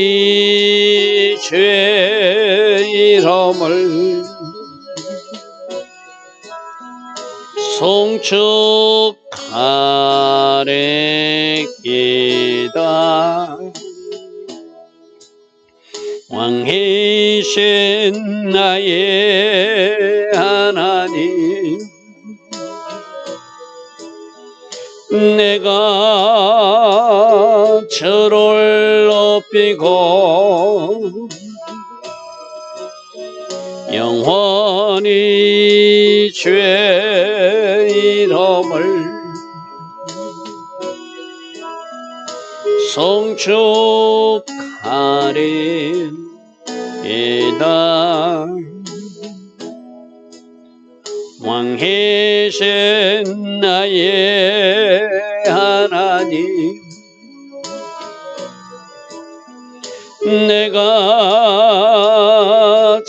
영원히 죄 이름을 송축하래기다. 왕이신 나의 하나님 내가 저를 높이고 영원히 죄 이름을 송축하리이다 왕이신 나의 하나님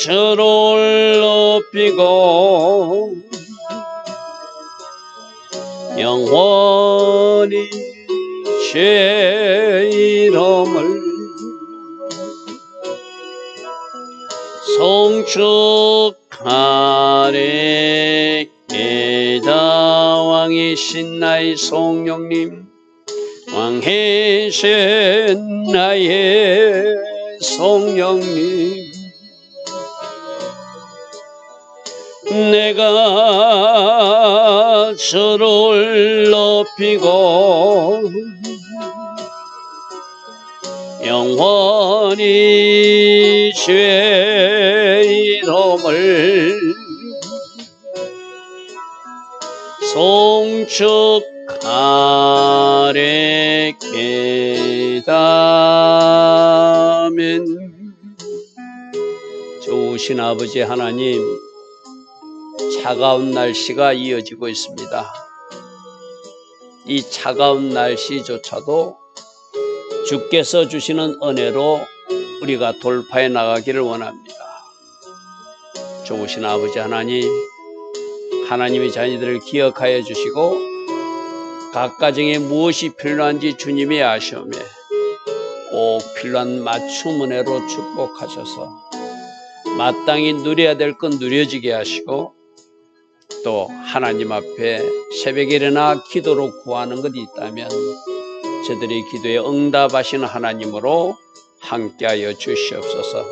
저를 높이고 영원히 죄 이름을 송축하리이다 왕이신 나의 성령님 왕이신 나의 성령님 저를 높이고 영원히 죄 이름을 송축하래게다 아멘 좋으신 아버지 하나님 차가운 날씨가 이어지고 있습니다. 이 차가운 날씨조차도 주께서 주시는 은혜로 우리가 돌파해 나가기를 원합니다. 좋으신 아버지 하나님, 하나님의 자녀들을 기억하여 주시고 각 가정에 무엇이 필요한지 주님이 아시오매 꼭 필요한 맞춤 은혜로 축복하셔서 마땅히 누려야 될 건 누려지게 하시고 또 하나님 앞에 새벽에 일어나 기도로 구하는 것이 있다면 저들의 기도에 응답하시는 하나님으로 함께하여 주시옵소서.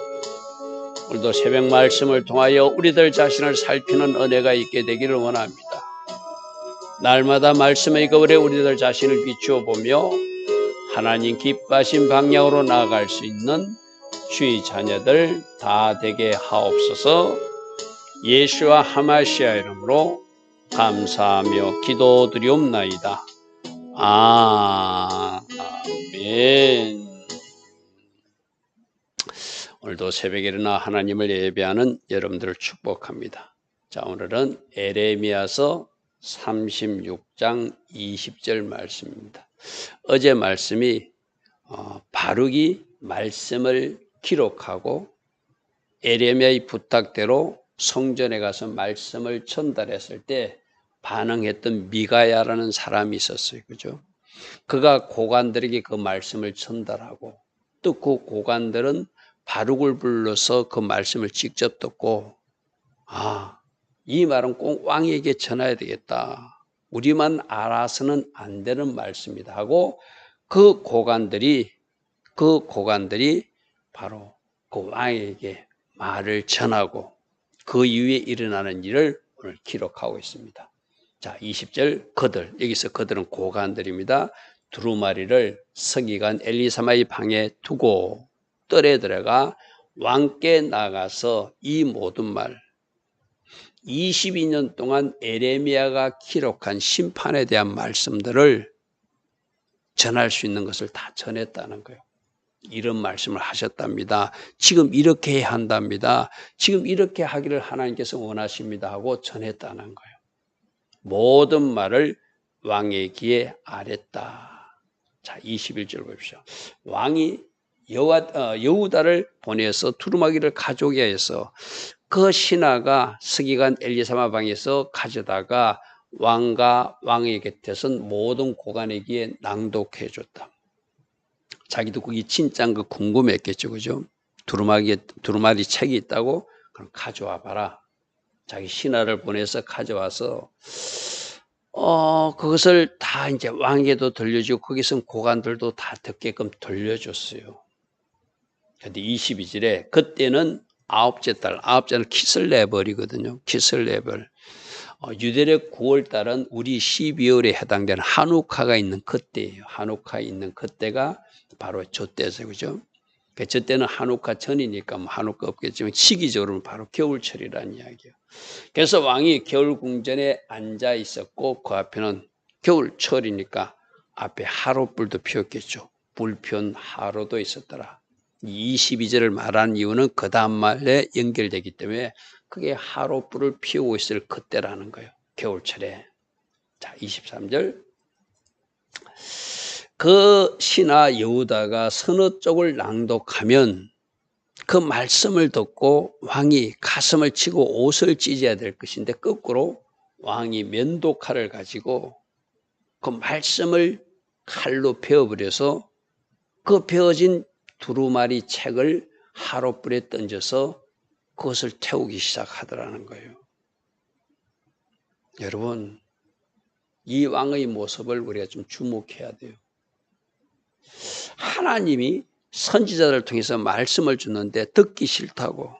오늘도 새벽 말씀을 통하여 우리들 자신을 살피는 은혜가 있게 되기를 원합니다. 날마다 말씀의 거울에 우리들 자신을 비추어 보며 하나님 기뻐하신 방향으로 나아갈 수 있는 주의 자녀들 다 되게 하옵소서 예수와 하마시아 이름으로 감사하며 기도드리옵나이다. 아멘. 오늘도 새벽에 일어나 하나님을 예배하는 여러분들을 축복합니다. 자, 오늘은 에레미야서 36장 20절 말씀입니다. 어제 말씀이 어, 바룩이 말씀을 기록하고 에레미야의 부탁대로 성전에 가서 말씀을 전달했을 때 반응했던 미가야라는 사람이 있었어요. 그죠? 그가 고관들에게 그 말씀을 전달하고 또 그 고관들은 바룩을 불러서 그 말씀을 직접 듣고 아, 이 말은 꼭 왕에게 전해야 되겠다. 우리만 알아서는 안 되는 말씀이다 하고 그 고관들이 그 고관들이 바로 그 왕에게 말을 전하고 그 이후에 일어나는 일을 오늘 기록하고 있습니다. 자, 20절 그들 여기서 그들은 고관들입니다. 두루마리를 서기관 엘리사마의 방에 두고 뜰에 들어가 왕께 나가서 이 모든 말 22년 동안 에레미야가 기록한 심판에 대한 말씀들을 전할 수 있는 것을 다 전했다는 거예요. 이런 말씀을 하셨답니다. 지금 이렇게 해야 한답니다. 지금 이렇게 하기를 하나님께서 원하십니다 하고 전했다는 거예요. 모든 말을 왕의 귀에 아랬다. 자, 21절 보십시오. 왕이 여와, 어, 여우다를 보내서 두루마기를 가져오게 해서 그 신하가 서기관 엘리사마 방에서 가져다가 왕과 왕의 곁에선 모든 고관에게 낭독해 줬다. 자기도 그게 진짜인 거 궁금했겠죠, 그죠? 두루마기 두루마리 책이 있다고 그럼 가져와 봐라. 자기 신하를 보내서 가져와서 어 그것을 다 이제 왕에게도 들려주고 거기선 고관들도 다 듣게끔 들려줬어요. 근데 22절에 그때는 아홉째 달, 아홉째는 키슬레벌이거든요. 키슬레벌. 어, 유대력 9월 달은 우리 12월에 해당되는 한우카가 있는 그때예요. 한우카 있는 그때가 바로 저 때죠. 그죠? 그저 때는 한우카 전이니까 뭐 한우카 없겠지만 시기적으로는 바로 겨울철이라는 이야기예요. 그래서 왕이 겨울 궁전에 앉아 있었고 그 앞에는 겨울철이니까 앞에 하룻불도 피웠겠죠. 불편 하루도 있었더라. 22절을 말한 이유는 그 다음 말에 연결되기 때문에 그게 하룻불을 피우고 있을 그때라는 거예요. 겨울철에. 자, 23절. 그 신하 여우다가 서너 쪽을 낭독하면 그 말씀을 듣고 왕이 가슴을 치고 옷을 찢어야 될 것인데 거꾸로 왕이 면도칼을 가지고 그 말씀을 칼로 베어버려서 그 베어진 두루마리 책을 하룻불에 던져서 그것을 태우기 시작하더라는 거예요. 여러분, 이 왕의 모습을 우리가 좀 주목해야 돼요. 하나님이 선지자들을 통해서 말씀을 주는데 듣기 싫다고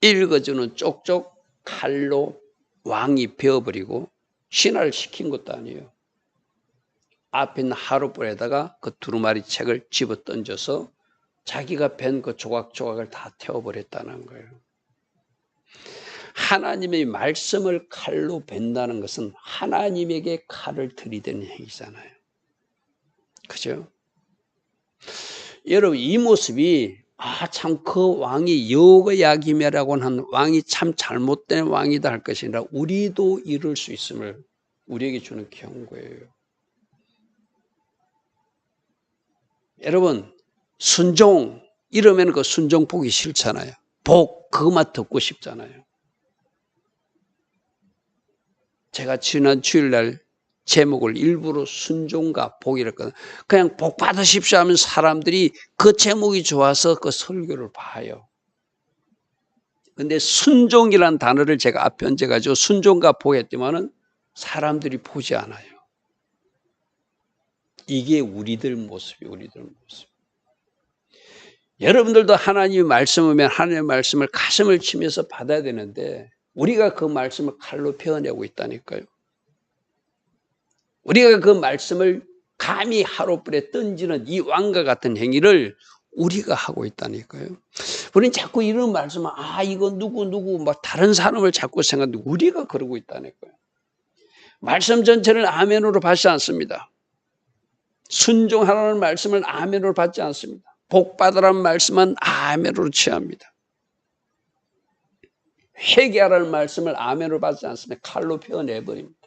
읽어주는 쪽쪽 칼로 왕이 베어버리고 신화를 시킨 것도 아니에요. 앞에 있는 하룻불에다가 그 두루마리 책을 집어 던져서 자기가 벤그 조각조각을 다 태워버렸다는 거예요. 하나님의 말씀을 칼로 벤다는 것은 하나님에게 칼을 들이대는 행위잖아요. 그죠? 여러분, 이 모습이, 아, 참, 그 왕이 여호야김이라고 하는 왕이 참 잘못된 왕이다 할 것이 아니라 우리도 이룰 수 있음을 우리에게 주는 경고예요. 여러분, 순종, 이러면 그 순종 보기 싫잖아요. 복, 그것만 듣고 싶잖아요. 제가 지난 주일날 제목을 일부러 순종과 복이랬거든요. 그냥 복 받으십시오 하면 사람들이 그 제목이 좋아서 그 설교를 봐요. 근데 순종이라는 단어를 제가 앞에 얹어가지고 순종과 복했지만은 사람들이 보지 않아요. 이게 우리들 모습이 우리들 모습. 여러분들도 하나님의 말씀이면 하나님의 말씀을 가슴을 치면서 받아야 되는데 우리가 그 말씀을 칼로 표현하고 있다니까요. 우리가 그 말씀을 감히 하루불에 던지는 이 왕과 같은 행위를 우리가 하고 있다니까요. 우리는 자꾸 이런 말씀을 아 이거 누구 누구 막 다른 사람을 자꾸 생각하는데 우리가 그러고 있다니까요. 말씀 전체를 아멘으로 받지 않습니다. 순종하라는 말씀을 아멘으로 받지 않습니다. 복 받으라는 말씀은 아멘으로 취합니다. 회개하라는 말씀을 아멘으로 받지 않습니다. 칼로 표현해버립니다.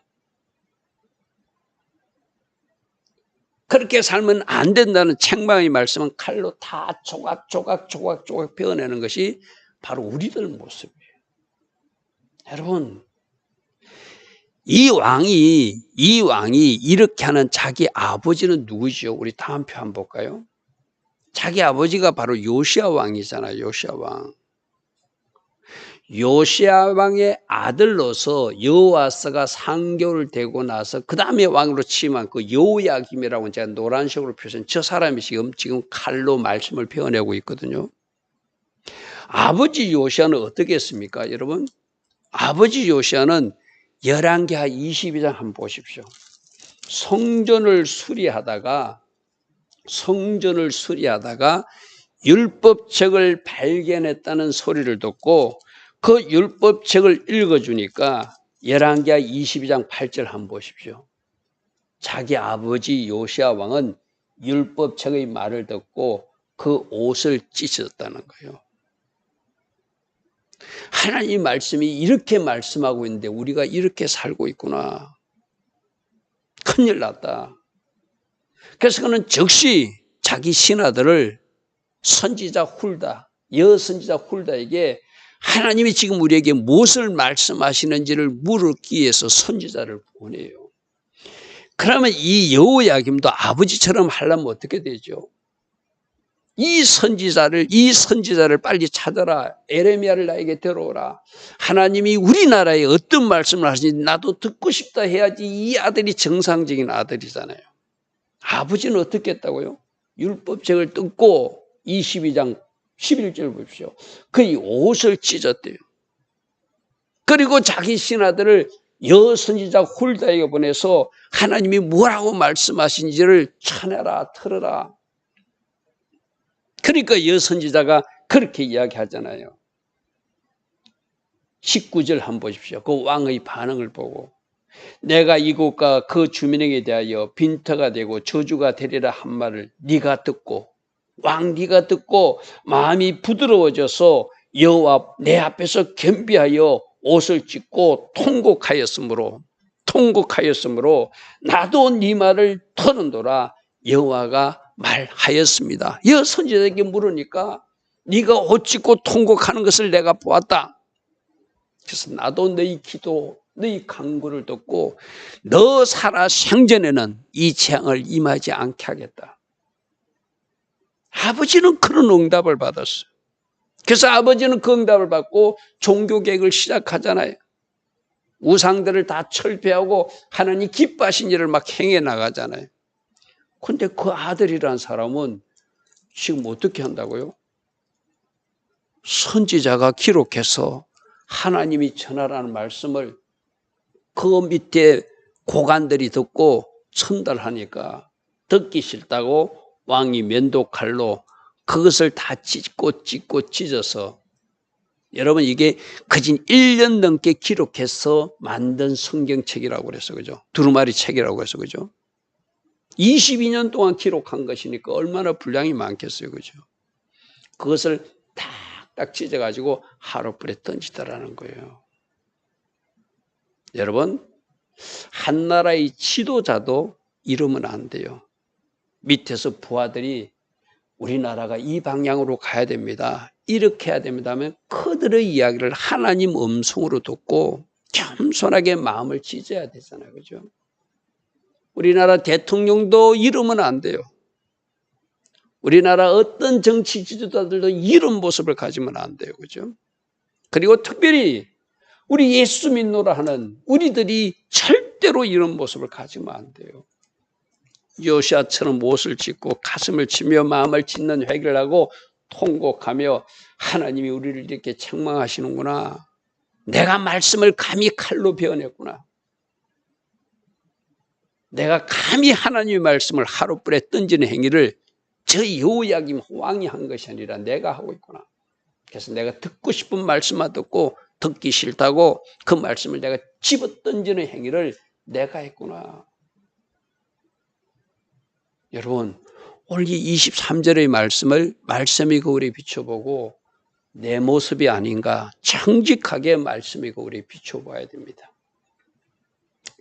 그렇게 살면 안 된다는 책망의 말씀은 칼로 다 조각 조각 조각 조각 베어내는 것이 바로 우리들 모습이에요. 여러분 이 왕이 이 왕이 이렇게 하는 자기 아버지는 누구지요? 우리 다음 표 한번 볼까요? 자기 아버지가 바로 요시아 왕이잖아요. 요시아 왕. 요시아 왕의 아들로서 여호와스가 상교를 되고 나서 그 다음에 왕으로 취임한 그 여호야김이라고 제가 노란색으로 표시한 저 사람이 지금 지금 칼로 말씀을 표현하고 있거든요. 아버지 요시아는 어떻게 했습니까, 여러분? 아버지 요시아는 열왕기하 22장 한번 보십시오. 성전을 수리하다가 성전을 수리하다가 율법책을 발견했다는 소리를 듣고 그 율법책을 읽어주니까 열왕기하 22장 8절 한번 보십시오. 자기 아버지 요시아 왕은 율법책의 말을 듣고 그 옷을 찢었다는 거예요. 하나님 말씀이 이렇게 말씀하고 있는데 우리가 이렇게 살고 있구나. 큰일 났다. 그래서 그는 즉시 자기 신하들을 선지자 훌다, 여선지자 훌다에게 하나님이 지금 우리에게 무엇을 말씀하시는지를 물었기 위해서 선지자를 보내요. 그러면 이 여호야김도 아버지처럼 하려면 어떻게 되죠? 이 선지자를 이 선지자를 빨리 찾아라. 에레미야를 나에게 데려오라. 하나님이 우리나라에 어떤 말씀을 하시는지 나도 듣고 싶다 해야지 이 아들이 정상적인 아들이잖아요. 아버지는 어떻게 했다고요? 율법책을 뜯고 22장 11절 보십시오. 그의 옷을 찢었대요. 그리고 자기 신하들을 여선지자 훌다에게 보내서 하나님이 뭐라고 말씀하신지를 쳐내라, 틀어라. 그러니까 여선지자가 그렇게 이야기하잖아요. 19절 한번 보십시오. 그 왕의 반응을 보고 내가 이곳과 그 주민에게 대하여 빈터가 되고 저주가 되리라 한 말을 네가 듣고 왕 네가 듣고 마음이 부드러워져서 여호와 내 앞에서 겸비하여 옷을 찢고 통곡하였으므로 통곡하였으므로 나도 네 말을 터는도라 여호와가 말하였습니다. 여 선지자에게 물으니까 네가 옷 찢고 통곡하는 것을 내가 보았다. 그래서 나도 너희 기도, 너희 강구를 듣고 너 살아 생전에는 이 재앙을 임하지 않게 하겠다. 아버지는 그런 응답을 받았어요. 그래서 아버지는 그 응답을 받고 종교개혁을 시작하잖아요. 우상들을 다 철폐하고 하나님 기뻐하신 일을 막 행해 나가잖아요. 근데 그 아들이란 사람은 지금 어떻게 한다고요? 선지자가 기록해서 하나님이 전하라는 말씀을 그 밑에 고관들이 듣고 전달하니까 듣기 싫다고 왕이 면도칼로 그것을 다 찢고 찢고 찢어서 여러분 이게 거진 1년 넘게 기록해서 만든 성경책이라고 그래서 그죠? 두루마리 책이라고 해서 그죠? 22년 동안 기록한 것이니까 얼마나 분량이 많겠어요. 그죠? 그것을 딱딱 찢어가지고 하루불에 던지더라는 거예요. 여러분, 한 나라의 지도자도 이러면 안 돼요. 밑에서 부하들이 우리나라가 이 방향으로 가야 됩니다. 이렇게 해야 됩니다 하면 그들의 이야기를 하나님 음성으로 듣고 겸손하게 마음을 찢어야 되잖아요. 그죠? 우리나라 대통령도 이러면 안 돼요. 우리나라 어떤 정치 지도자들도 이런 모습을 가지면 안 돼요. 그죠? 그리고 특별히 우리 예수 믿노라 하는 우리들이 절대로 이런 모습을 가지면 안 돼요. 요시아처럼 옷을 찢고 가슴을 치며 마음을 찢는 회개를 하고 통곡하며 하나님이 우리를 이렇게 책망하시는구나. 내가 말씀을 감히 칼로 베어냈구나. 내가 감히 하나님의 말씀을 하루불에 던지는 행위를 저 여호야김 왕이 한 것이 아니라 내가 하고 있구나. 그래서 내가 듣고 싶은 말씀만 듣고 듣기 싫다고 그 말씀을 내가 집어 던지는 행위를 내가 했구나. 여러분, 오늘 이 23절의 말씀을 말씀이 거울에 비춰보고 내 모습이 아닌가 정직하게 말씀이 거울에 비춰봐야 됩니다.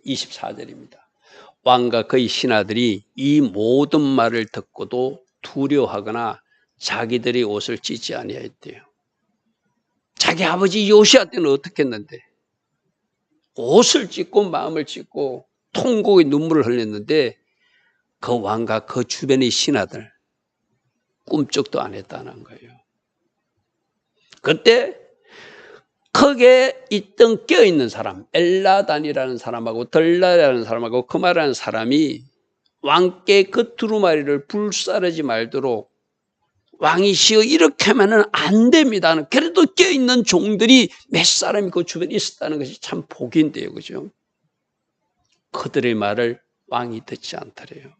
24절입니다. 왕과 그의 신하들이 이 모든 말을 듣고도 두려워하거나 자기들이 옷을 찢지 아니하였대요. 자기 아버지 요시아 때는 어떻게 했는데 옷을 찢고 마음을 찢고 통곡의 눈물을 흘렸는데 그 왕과 그 주변의 신하들 꿈쩍도 안 했다는 거예요. 그때 거기에 있던 껴있는 사람, 엘라단이라는 사람하고 덜라라는 사람하고 그마라는 사람이 왕께 그 두루마리를 불사르지 말도록 왕이 시어 이렇게 하면 안 됩니다. 그래도 껴있는 종들이 몇 사람이 그 주변에 있었다는 것이 참 복인데요. 그죠? 그들의 말을 왕이 듣지 않더래요.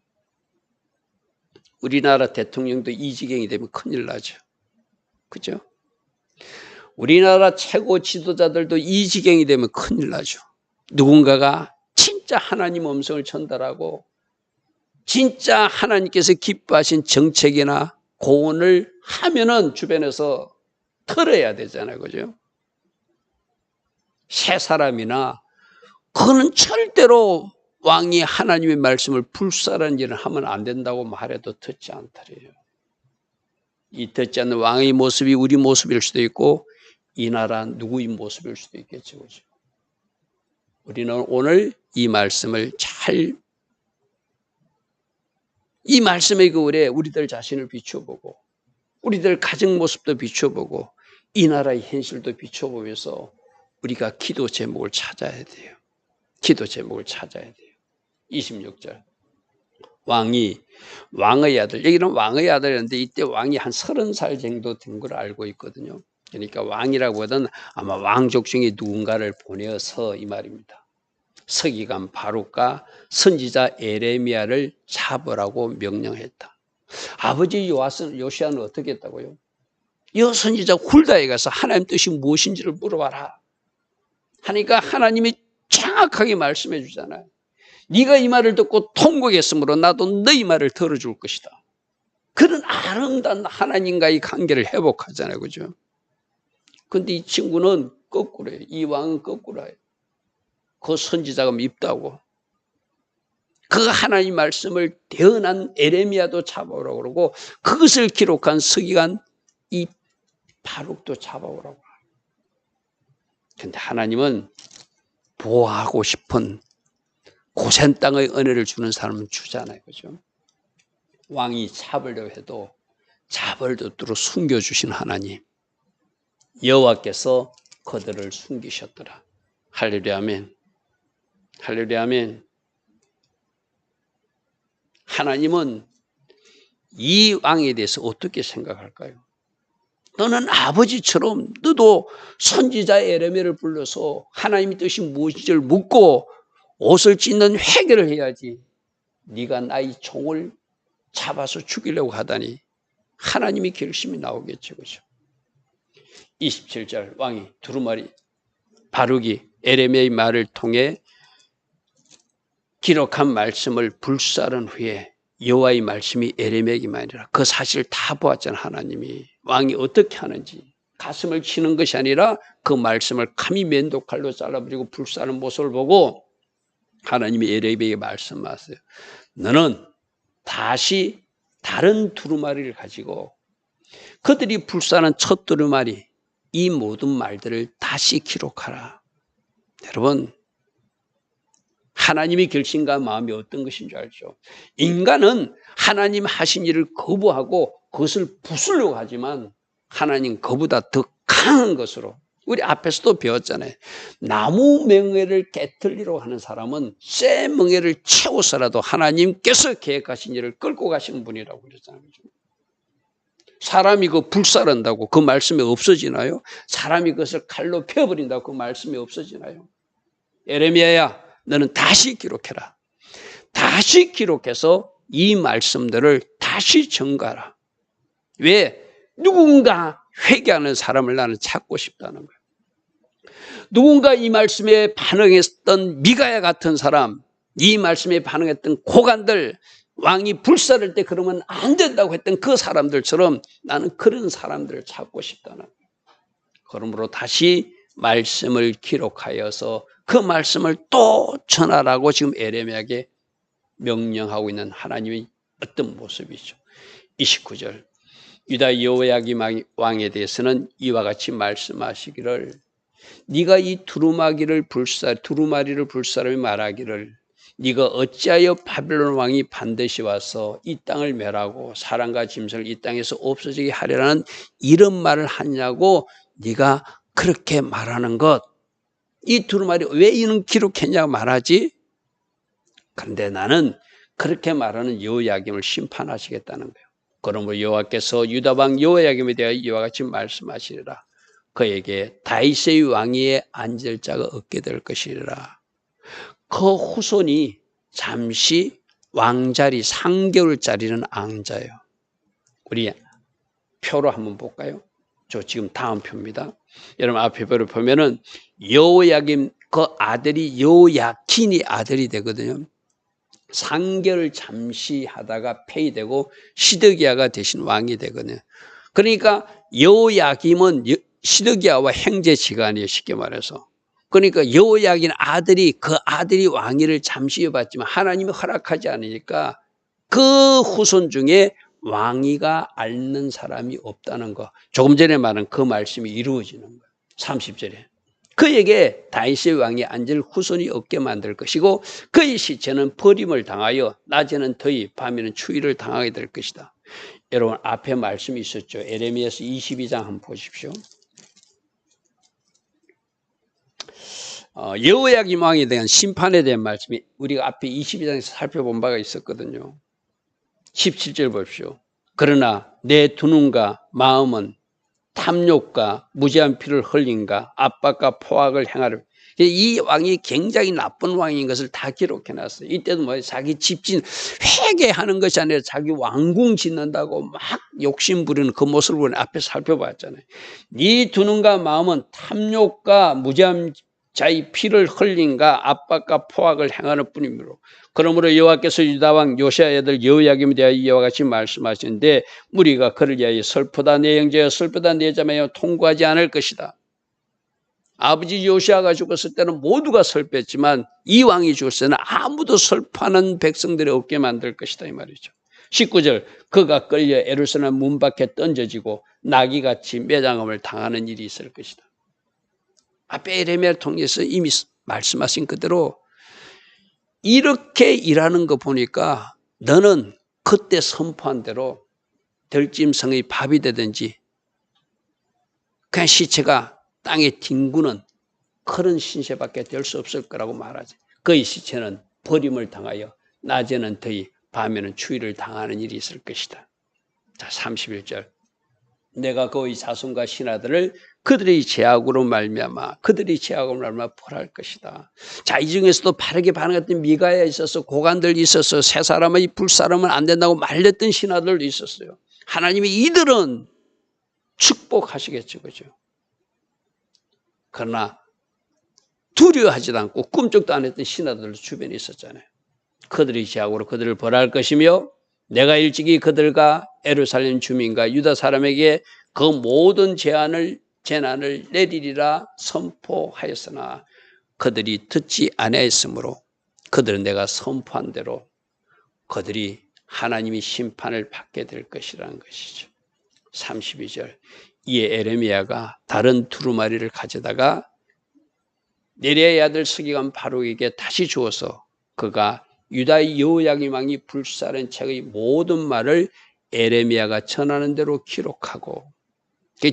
우리나라 대통령도 이 지경이 되면 큰일 나죠. 그죠? 우리나라 최고 지도자들도 이 지경이 되면 큰일 나죠. 누군가가 진짜 하나님 음성을 전달하고 진짜 하나님께서 기뻐하신 정책이나 고언을 하면은 주변에서 털어야 되잖아요. 그죠? 새 사람이나 그거는 절대로 왕이 하나님의 말씀을 불사라는 일을 하면 안 된다고 말해도 듣지 않더래요. 이 듣지 않는 왕의 모습이 우리 모습일 수도 있고 이 나라 누구의 모습일 수도 있겠죠. 그죠? 우리는 오늘 이 말씀을 잘, 이 말씀의 그울에 우리들 자신을 비춰보고, 우리들 가정 모습도 비춰보고, 이 나라의 현실도 비춰보면서 우리가 기도 제목을 찾아야 돼요. 기도 제목을 찾아야 돼요. 26절. 왕이 왕의 아들, 여기는 왕의 아들이었는데 이때 왕이 한 서른 살 정도 된 걸 알고 있거든요. 그러니까 왕이라고 하던 아마 왕족 중에 누군가를 보내어서 이 말입니다. 서기관 바룩과 선지자 에레미야를 잡으라고 명령했다. 아버지 요아스 요시아는 어떻게 했다고요? 여 선지자 훌다에 가서 하나님 뜻이 무엇인지를 물어봐라. 하니까 하나님이 정확하게 말씀해 주잖아요. 네가 이 말을 듣고 통곡했으므로 나도 너희 말을 들어줄 것이다. 그런 아름다운 하나님과의 관계를 회복하잖아요. 그죠? 근데 이 친구는 거꾸로예요. 이 왕은 거꾸로예요. 그 선지자가 밉다고. 그 하나님 말씀을 대언한 에레미야도 잡아오라고 그러고 그것을 기록한 서기관 이 바룩도 잡아오라고. 근데 하나님은 보호하고 싶은 고센 땅의 은혜를 주는 사람은 주잖아요. 그죠? 왕이 잡으려 해도 잡을 듯도록 숨겨주신 하나님. 여호와께서 그들을 숨기셨더라. 할렐루야 아멘. 할렐루야 아멘. 하나님은 이 왕에 대해서 어떻게 생각할까요? 너는 아버지처럼 너도 선지자 에레미를 불러서 하나님의 뜻이 무엇인지를 묻고 옷을 찢는 회개를 해야지. 네가 나의 종을 잡아서 죽이려고 하다니 하나님이 결심이 나오겠죠. 그죠? 27절 왕이 두루마리 바룩이 에레미의 말을 통해 기록한 말씀을 불사른 후에 여호와의 말씀이 아니라 그 사실을 다 보았잖아 하나님이 왕이 어떻게 하는지 가슴을 치는 것이 아니라 그 말씀을 감히 면도칼로 잘라버리고 불사는 모습을 보고 하나님이 에레미에게 말씀하세요. 너는 다시 다른 두루마리를 가지고 그들이 불사는 첫 두루마리 이 모든 말들을 다시 기록하라. 여러분 하나님의 결심과 마음이 어떤 것인 줄 알죠? 인간은 하나님 하신 일을 거부하고 그것을 부수려고 하지만 하나님 그보다 더 강한 것으로 우리 앞에서도 배웠잖아요. 나무 멍에를 깨틀리려고 하는 사람은 쇠 멍에를 채워서라도 하나님께서 계획하신 일을 끌고 가시는 분이라고 그랬잖아요. 사람이 그 불살한다고 그 말씀이 없어지나요? 사람이 그것을 칼로 펴버린다고 그 말씀이 없어지나요? 에레미야야, 너는 다시 기록해라. 다시 기록해서 이 말씀들을 다시 전가라. 왜? 누군가 회개하는 사람을 나는 찾고 싶다는 거예요. 누군가 이 말씀에 반응했던 미가야 같은 사람, 이 말씀에 반응했던 고관들, 왕이 불사를 때 그러면 안 된다고 했던 그 사람들처럼 나는 그런 사람들을 찾고 싶다는 거예요. 그러므로 다시 말씀을 기록하여서 그 말씀을 또 전하라고 지금 에레미야에게 명령하고 있는 하나님의 어떤 모습이죠. 29절 유다 여호야기 왕에 대해서는 이와 같이 말씀하시기를 네가 이 두루마기를 불사 두루마리를 불사람이 말하기를 네가 어찌하여 바벨론 왕이 반드시 와서 이 땅을 멸하고 사람과 짐승을 이 땅에서 없어지게 하려는 이런 말을 하냐고 네가 그렇게 말하는 것. 이 두루마리 왜 이는 기록했냐고 말하지? 그런데 나는 그렇게 말하는 여호야김을 심판하시겠다는 거예요. 그러므로 여호와께서 유다 왕 여호야김에 대하여 이와 같이 말씀하시리라. 그에게 다윗의 왕위에 앉을 자가 없게 될 것이라. 그 후손이 잠시 왕자리 3개월짜리는 앙자예요. 우리 표로 한번 볼까요? 저 지금 다음 표입니다. 여러분 앞에 보면은 여호야김 그 아들이 여호야킨이 아들이 되거든요. 3개월 잠시 하다가 폐위되고 시드기야가 대신 왕이 되거든요. 그러니까 여호야김은 시드기야와 형제 지간이에요. 쉽게 말해서. 그러니까 여호야긴 아들이 그 아들이 왕위를 잠시 해봤지만 하나님이 허락하지 않으니까 그 후손 중에 왕위가 앓는 사람이 없다는 거. 조금 전에 말한 그 말씀이 이루어지는 거예요. 30절에 그에게 다윗의 왕이 앉을 후손이 없게 만들 것이고 그의 시체는 버림을 당하여 낮에는 더위 밤에는 추위를 당하게 될 것이다. 여러분 앞에 말씀이 있었죠. 에레미야서 22장 한번 보십시오. 어, 여호야김 왕에 대한 심판에 대한 말씀이 우리가 앞에 22장에서 살펴본 바가 있었거든요. 17절 보십시오. 그러나 내 두 눈과 마음은 탐욕과 무지한 피를 흘린가 압박과 포악을 행하려 이 왕이 굉장히 나쁜 왕인 것을 다 기록해 놨어요. 이때도 뭐 자기 집진 회개하는 것이 아니라 자기 왕궁 짓는다고 막 욕심 부리는 그 모습을 앞에 살펴봤잖아요. 네두 눈과 마음은 탐욕과 무지한 자의 피를 흘린가 압박과 포악을 행하는 뿐이므로 그러므로 여호와께서 유다 왕 요시아 애들 여호야김에 대하여 이와 같이 말씀하시는데 무리가 그를 위하여 슬프다 내 형제여 슬프다 내 자매여 통과하지 않을 것이다. 아버지 요시아가 죽었을 때는 모두가 슬펐지만 이 왕이 죽었을 때는 아무도 슬퍼하는 백성들이 없게 만들 것이다 이 말이죠. 19절 그가 끌려 에루살렘 문 밖에 던져지고 나귀같이 매장음을 당하는 일이 있을 것이다. 앞에 에레미야를 통해서 이미 말씀하신 그대로 이렇게 일하는 거 보니까 너는 그때 선포한 대로 들짐승의 밥이 되든지 그냥 시체가 땅에 뒹구는 그런 신세밖에 될 수 없을 거라고 말하지. 그의 시체는 버림을 당하여 낮에는 더위, 밤에는 추위를 당하는 일이 있을 것이다. 자, 31절. 내가 그의 자손과 신하들을 그들의 제약으로 말미암아 그들이 제약으로 말미암아 벌할 것이다. 자, 이 중에서도 바르게 반응했던 미가에 있어서 고관들이 있어서 세 사람의 불 사람은 안 된다고 말렸던 신하들도 있었어요. 하나님이 이들은 축복하시겠죠. 그죠? 그러나 두려워하지도 않고 꿈쩍도 안 했던 신하들도 주변에 있었잖아요. 그들의 제약으로 그들을 벌할 것이며 내가 일찍이 그들과 에루살렘 주민과 유다 사람에게 그 모든 제안을 재난을 내리리라 선포하였으나 그들이 듣지 아니하였으므로 그들은 내가 선포한 대로 그들이 하나님이 심판을 받게 될 것이라는 것이죠. 32절 이에 에레미야가 다른 두루마리를 가져다가 네리아의 아들 스기관 바룩에게 다시 주어서 그가 유다의 여호야김 왕이 불사른 책의 모든 말을 에레미야가 전하는 대로 기록하고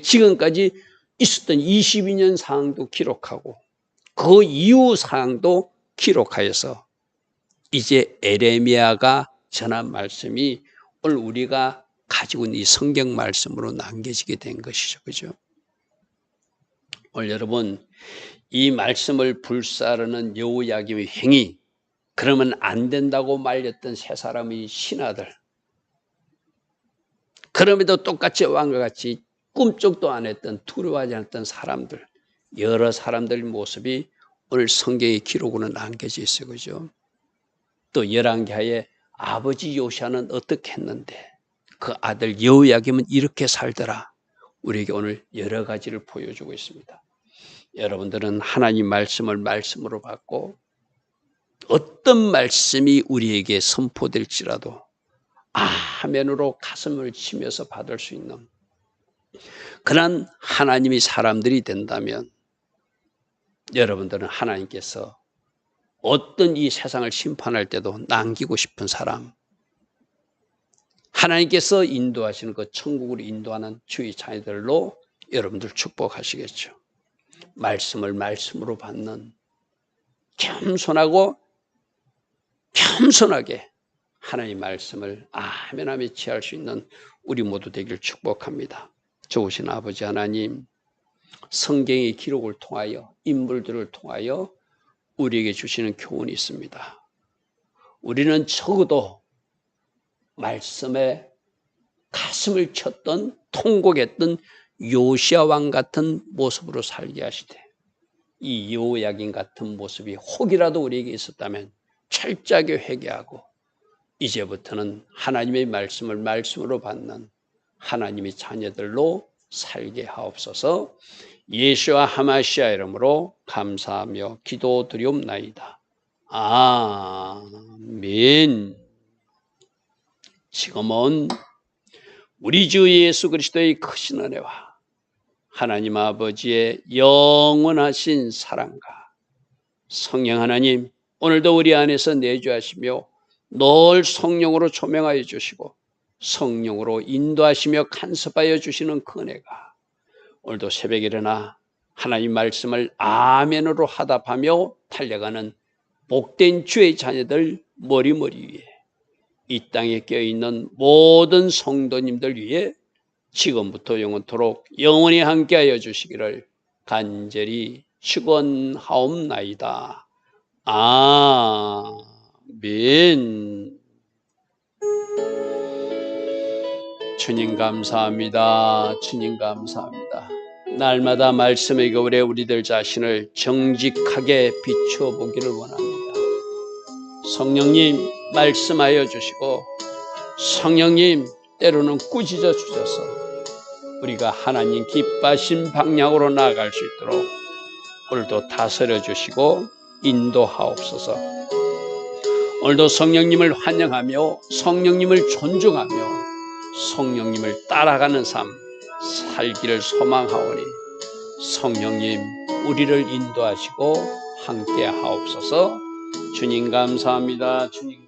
지금까지 있었던 22년 사항도 기록하고 그 이후 사항도 기록하여서 이제 에레미야가 전한 말씀이 오늘 우리가 가지고 있는 이 성경 말씀으로 남겨지게 된 것이죠. 그죠? 오늘 여러분 이 말씀을 불사르는 여호야김의 행위 그러면 안 된다고 말렸던 세 사람의 신하들 그럼에도 똑같이 왕과 같이 꿈쩍도 안 했던 두려워하지 않았던 사람들 여러 사람들 모습이 오늘 성경의 기록으로 남겨져 있어요. 그죠? 또 열왕기하에 아버지 요시아는 어떻게 했는데 그 아들 여호야김은 이렇게 살더라. 우리에게 오늘 여러 가지를 보여주고 있습니다. 여러분들은 하나님 말씀을 말씀으로 받고 어떤 말씀이 우리에게 선포될지라도 아멘으로 가슴을 치면서 받을 수 있는 그런 하나님이 사람들이 된다면 여러분들은 하나님께서 어떤 이 세상을 심판할 때도 남기고 싶은 사람, 하나님께서 인도하시는 그 천국으로 인도하는 주의 자녀들로 여러분들 축복하시겠죠. 말씀을 말씀으로 받는 겸손하고 겸손하게 하나님 말씀을 아멘하며 취할 수 있는 우리 모두 되길 축복합니다. 좋으신 아버지 하나님, 성경의 기록을 통하여 인물들을 통하여 우리에게 주시는 교훈이 있습니다. 우리는 적어도 말씀에 가슴을 쳤던 통곡했던 요시아 왕 같은 모습으로 살게 하시되 이 요약인 같은 모습이 혹이라도 우리에게 있었다면 철저하게 회개하고 이제부터는 하나님의 말씀을 말씀으로 받는 하나님의 자녀들로 살게 하옵소서 예수와 하마시아 이름으로 감사하며 기도드리옵나이다. 아멘. 지금은 우리 주 예수 그리스도의 크신 은혜와 하나님 아버지의 영원하신 사랑과 성령 하나님 오늘도 우리 안에서 내주하시며 늘 성령으로 조명하여 주시고 성령으로 인도하시며 간섭하여 주시는 그 은혜가 오늘도 새벽에 일어나 하나님 말씀을 아멘으로 하답하며 달려가는 복된 주의 자녀들 머리머리 위에 이 땅에 껴있는 모든 성도님들 위해 지금부터 영원토록 영원히 함께하여 주시기를 간절히 축원하옵나이다. 아멘. 주님 감사합니다. 주님 감사합니다. 날마다 말씀의 겨울에 우리들 자신을 정직하게 비추어 보기를 원합니다. 성령님 말씀하여 주시고 성령님 때로는 꾸짖어 주셔서 우리가 하나님 기뻐하신 방향으로 나아갈 수 있도록 오늘도 다스려 주시고 인도하옵소서. 오늘도 성령님을 환영하며 성령님을 존중하며 성령님을 따라가는 삶 살기를 소망하오니 성령님 우리를 인도하시고 함께 하옵소서. 주님 감사합니다. 주님